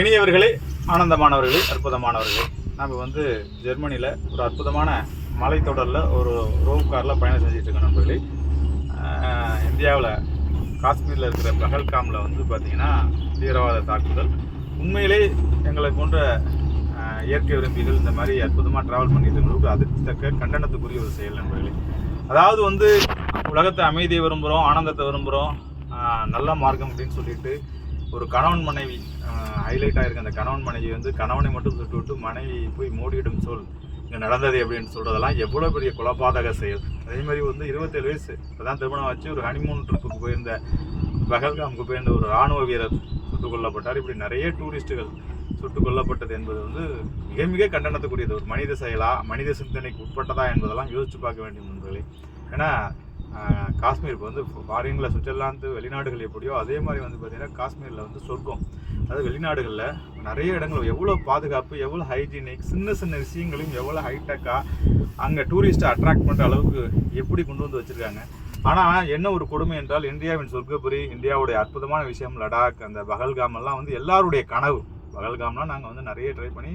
இனியவர்களே ஆனந்தமானவர்களே அற்புதமானவர்களே. நம்ம வந்து ஜெர்மனியில் ஒரு அற்புதமான மலைத்தொடரில் ஒரு ரோப் காரில் பயணம் செஞ்சிட்ருக்கோம் இருக்கோம் நண்பர்களே. இந்தியாவில் காஷ்மீரில் இருக்கிற பகல்காமில் வந்து பார்த்திங்கன்னா தீவிரவாத தாக்குதல். உண்மையிலே எங்களை போன்ற இயற்கை விரும்பிகள் இந்த மாதிரி அற்புதமாக ட்ராவல் பண்ணிட்டு இருக்கிறவங்களுக்கு தக்க கண்டனத்துக்குரிய ஒரு செயல் நண்பர்களே. அதாவது வந்து உலகத்தை அமைதியை விரும்புகிறோம் ஆனந்தத்தை விரும்புகிறோம் நல்ல மார்க்கம் அப்படின்னு சொல்லிட்டு ஒரு கணவன் மனைவி ஹைலைட் ஆயிருக்க. அந்த கணவன் மனைவி வந்து கணவனை மட்டும் சுட்டு விட்டு மனைவி போய் மூடிடும் சொல் இங்கே நடந்தது அப்படின்னு சொல்கிறதெல்லாம் எவ்வளோ பெரிய குலபாதக செயல். அதே மாதிரி வந்து இருபத்தேழு வயசு இப்போதான் திருமணம் வச்சு ஒரு ஹனிமூன் ட்ரிப்புக்கு போயிருந்த பகல்காமுக்கு போயிருந்த ஒரு ராணுவ வீரர் சுட்டுக் கொல்லப்பட்டார். இப்படி நிறைய டூரிஸ்ட்டுகள் சுட்டுக் கொல்லப்பட்டது என்பது வந்து மிக மிக கண்டனத்துக்குரியது. ஒரு மனித செயலா மனித சிந்தனைக்கு உட்பட்டதா என்பதெல்லாம் யோசிச்சு பார்க்க வேண்டும் நண்பர்களே. ஏன்னா காஷ்மீருக்கு வந்து ஃபாரினில் சுவிட்சர்லாந்து வெளிநாடுகள் எப்படியோ அதே மாதிரி வந்து பார்த்திங்கன்னா காஷ்மீரில் வந்து சொர்க்கம். அதாவது வெளிநாடுகளில் நிறைய இடங்கள் எவ்வளோ பாதுகாப்பு எவ்வளோ ஹைஜீனிக் சின்ன சின்ன விஷயங்களையும் எவ்வளோ ஹைடெக்காக அங்கே டூரிஸ்ட்டை அட்ராக்ட் பண்ணுற அளவுக்கு எப்படி கொண்டு வந்து வச்சுருக்காங்க. ஆனால் என்ன ஒரு கொடுமை என்றால் இந்தியாவின் சொர்க்கபுரி இந்தியாவுடைய அற்புதமான விஷயம் லடாக் அந்த பகல்காம் எல்லாம் வந்து எல்லாருடைய கனவு. பகல்காம்லாம் நாங்கள் வந்து நிறைய ட்ரை பண்ணி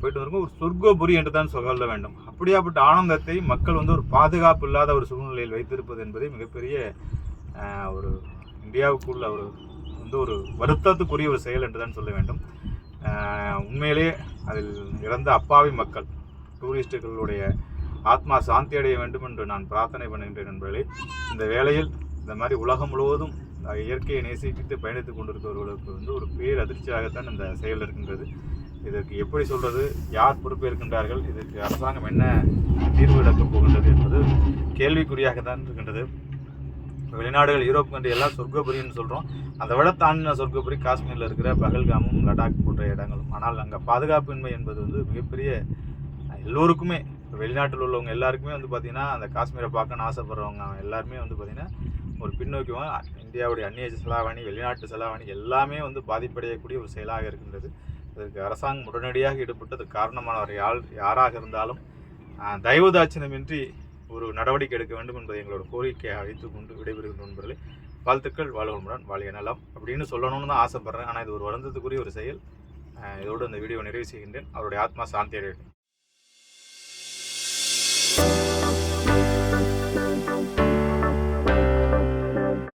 போயிட்டு வரோம் ஒரு சொர்க்கபுரி என்று தான் சொல்ல வேண்டும். அப்படியாப்பட்ட ஆனந்தத்தை மக்கள் வந்து ஒரு பாதுகாப்பு இல்லாத ஒரு சூழ்நிலையில் வைத்திருப்பது என்பது மிகப்பெரிய ஒரு இந்தியாவுக்குள்ள ஒரு வந்து ஒரு வருத்தத்துக்குரிய ஒரு செயல் என்று தான் சொல்ல வேண்டும். உண்மையிலே அதில் இறந்த அப்பாவி மக்கள் டூரிஸ்டுகளுடைய ஆத்மா சாந்தி அடைய வேண்டும் என்று நான் பிரார்த்தனை பண்ணுகின்றேன் நண்பர்களே. இந்த வேளையில் இந்த மாதிரி உலகம் முழுவதும் இயற்கையை நேசிக்கிட்டு பயணித்துக் கொண்டிருக்கிறவர்களுக்கு வந்து ஒரு பேர் அதிர்ச்சியாகத்தான் இந்த செயல் இருக்கின்றது. இதற்கு எப்படி சொல்வது யார் பொறுப்பேற்கின்றார்கள்? இதற்கு அரசாங்கம் என்ன தீர்வு எடுக்கப் போகின்றது என்பது கேள்விக்குறியாக தான் இருக்கின்றது. வெளிநாடுகள் யூரோப் கண்ட்ரி எல்லாம் சொர்க்கபுரின்னு சொல்கிறோம் அதை விட தாண்டின சொர்க்கபுரி காஷ்மீரில் இருக்கிற பகல்காமும் லடாக் போன்ற இடங்களும். ஆனால் அங்கே பாதுகாப்பின்மை என்பது வந்து மிகப்பெரிய எல்லோருக்குமே வெளிநாட்டில் உள்ளவங்க எல்லாருக்குமே வந்து பார்த்திங்கன்னா அந்த காஷ்மீரை பார்க்கணும்னு ஆசைப்படுறவங்க எல்லாருமே வந்து பார்த்திங்கன்னா ஒரு பின்னோக்கியும் இந்தியாவுடைய அந்நிய செலாவணி வெளிநாட்டு செலாவணி எல்லாமே வந்து பாதிப்படையக்கூடிய ஒரு செயலாக இருக்கின்றது. இதற்கு அரசாங்கம் உடனடியாக ஈடுபட்டது காரணமானவர் யார் யாராக இருந்தாலும் தயவுதாட்சணமின்றி ஒரு நடவடிக்கை எடுக்க வேண்டும் என்பதை எங்களோட கோரிக்கையை அழைத்து கொண்டு விடைபெறுகின்ற நண்பர்களே. வாழ்த்துக்கள் வாழ்வமுடன் வாழிய நலம் அப்படின்னு சொல்லணும்னு தான் ஆசைப்படுறேன். ஆனால் இது ஒரு வருந்தத்துக்குரிய ஒரு செயல். இதோடு இந்த வீடியோ நிறைவு செய்கின்றேன். அவருடைய ஆத்மா சாந்தி அடையட்டும்.